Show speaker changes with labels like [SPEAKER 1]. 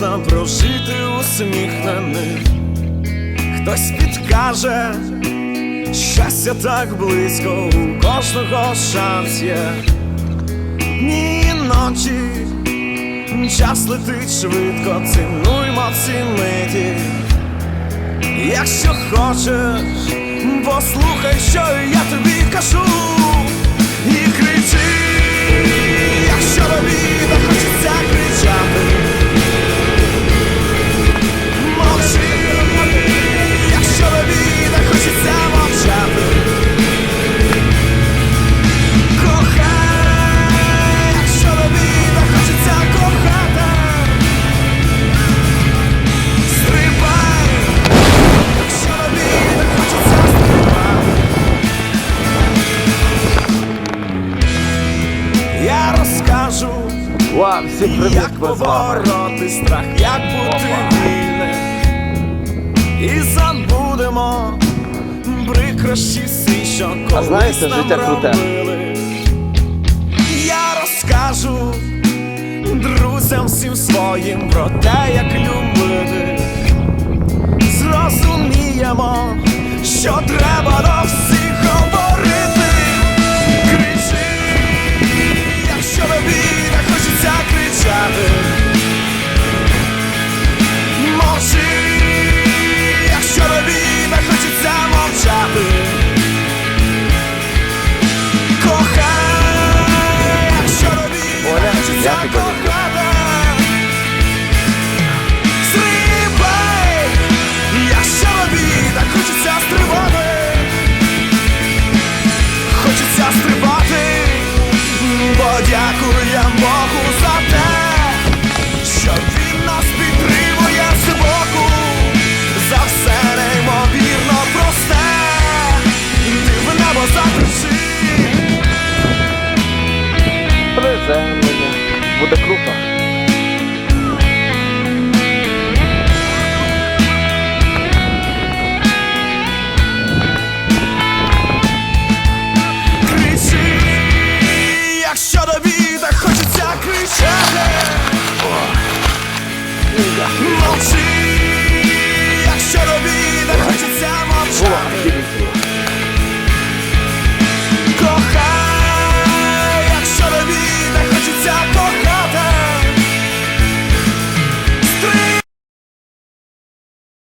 [SPEAKER 1] можна прожити усміхнених. Хтось підкаже, щастя так близько, у кожного шанс є. Ні ночі, час летить швидко, цінуймо ці миті. Якщо хочеш, послухай, що я тобі
[SPEAKER 2] Ва, всім привіт,
[SPEAKER 1] Як побороти страх, як бути вільним. І забудемо прикрощі всі, що колись
[SPEAKER 2] А знаєте, життя круте.
[SPEAKER 1] Я розкажу друзям всім своїм про те, як любити. Зрозуміємо, що треба до всіх